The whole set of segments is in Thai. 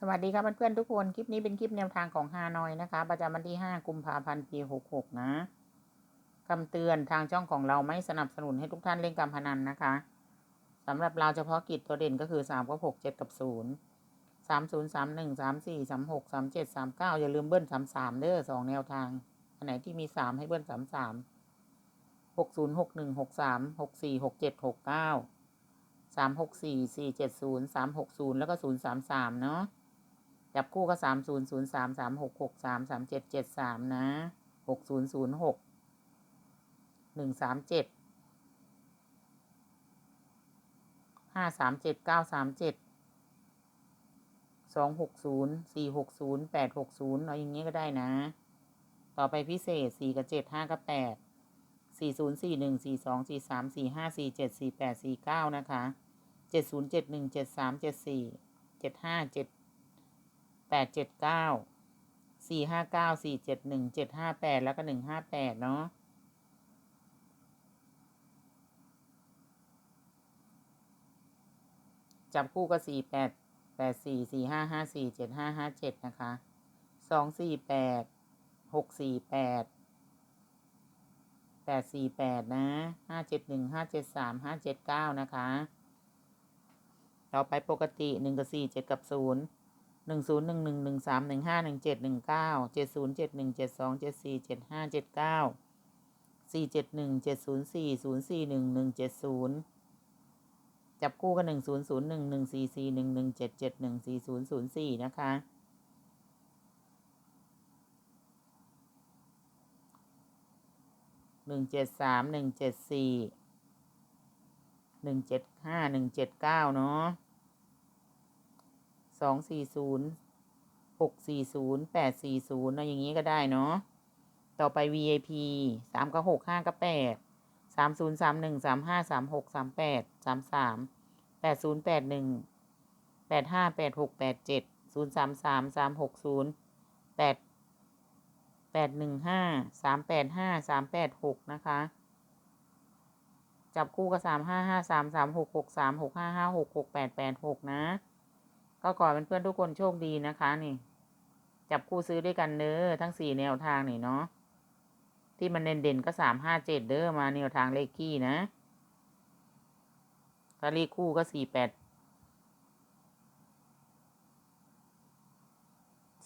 สวัสดีครับเพื่อนๆทุกคน คลิปนี้เป็นคลิปแนวทางของฮานอยนะคะ ประจำวันที่ 5 กุมภาพันธ์ ปี 66 นะคำเตือนทางช่องของเราไม่สนับสนุนให้ทุกท่านเล่นการพนันนะคะสำหรับเราเฉพาะกิจตัวเด่นก็คือ 3 กับ 6 7 กับ 0 3 0 3 1 3 4 3 6 3 7 3 9 อย่าลืมเบิ้ล3 3 เด้อสองแนวทาง อันไหนที่มี 3 ให้เบิ้ล3 3 6 0 6 1 6 3 6 4 6 7 6 9สามหกสี่สี่เจ็ดศูนย์สามหกศูนย์แล้วก็ศูนย์สามสามเนาะ จับคู่ก็สามศูนย์ศูนย์สามสามหกหกสามสามเจ็ดเจ็ดสามนะหกศูนย์ศูนย์หกหนึ่งสามเจ็ดห้าสามเจ็ดเก้าสามเจ็ดสองหกศูนย์สี่หกศูนย์แปดหกศูนย์เอาอย่างงี้ก็ได้นะ ต่อไปพิเศษสี่กับเจ็ดห้ากับแปดสี่ศูนย์สี่หนึ่งสี่สองสี่สามสี่ห้าสี่เจ็ดสี่แปดสี่เก้านะคะเจ็ดศูนย์เจ็ดหนึ่งเจ็ดสามเจ็ดสี่เจ็ดห้าเจ็ด แปดเจ็ดเก้าสี่ห้าเก้าสี่เจ็ดหนึ่งเจ็ดห้าแปดแล้วก็หนึ่งห้าแปดเนาะจับคู่ก็สี่แปดแปดสี่สี่ห้าห้าสี่เจ็ดห้าห้าเจ็ดนะคะสองสี่แปดหกสี่แปดแปดสี่แปดนะห้าเจ็ดหนึ่งห้าเจ็ดสามห้าเจ็ดเก้านะคะ ต่อไปปกติหนึ่งกับสี่เจ็ดกับศูนย์ หนึ่งศูนย์หนึ่งหนึ่งหนึ่งสามหนึ่งห้าหนึ่งเจ็ดหนึ่งเก้าเจ็ดศูนย์เจ็ดหนึ่งเจ็ดสองเจ็ดสี่เจ็ดห้าเจ็ดเก้าสี่เจ็ดหนึ่งเจ็ดศูนย์สี่ศูนย์สี่หนึ่งหนึ่งเจ็ดศูนย์จับคู่กันหนึ่งศูนย์ศูนย์หนึ่งหนึ่งสี่สี่หนึ่งหนึ่งเจ็ดเจ็ดหนึ่งสี่ศูนย์ศูนย์สี่นะคะหนึ่งเจ็ดสามหนึ่งเจ็ดสี่หนึ่งเจ็ดห้าหนึ่งเจ็ดเก้าเนาะ สองสี่ศูนย์หกสี่ศูนย์แปดสี่ศูนย์เนาะอย่างนี้ก็ได้เนาะ ต่อไป VIP สามกับหกห้ากับแปดสามศูนย์สามหนึ่งสามห้าสามหกสามแปดสามสามแปดศูนย์แปดหนึ่งแปดห้าแปดหกแปดเจ็ดศูนย์สามสามสามหกศูนย์แปดแปดหนึ่งห้าสามแปดห้าสามแปดหกนะคะ จับคู่กับสามห้าห้าสามสามหกหกสามหกห้าห้าหกหกแปดแปดหกนะ ก็ขอเป็นเพื่อนทุกคนโชคดีนะคะนี่ จับคู่ซื้อด้วยกันเด้อทั้งสี่แนวทางนี่เนาะที่มันเด่นเด่นๆก็สามห้าเจ็ดเด้อมาแนวทางเลขขี้นะถ้าเลขคู่ก็สี่แปด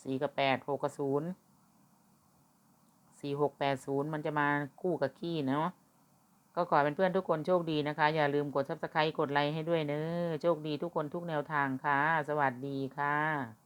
สี่กับแปดหกกับศูนย์สี่หกแปดศูนย์มันจะมาคู่กับขี้เนาะ ก็ขอเป็นเพื่อนทุกคนโชคดีนะคะ อย่าลืมกด subscribe กดไลค์ให้ด้วยเนอะโชคดีทุกคนทุกแนวทางค่ะ สวัสดีค่ะ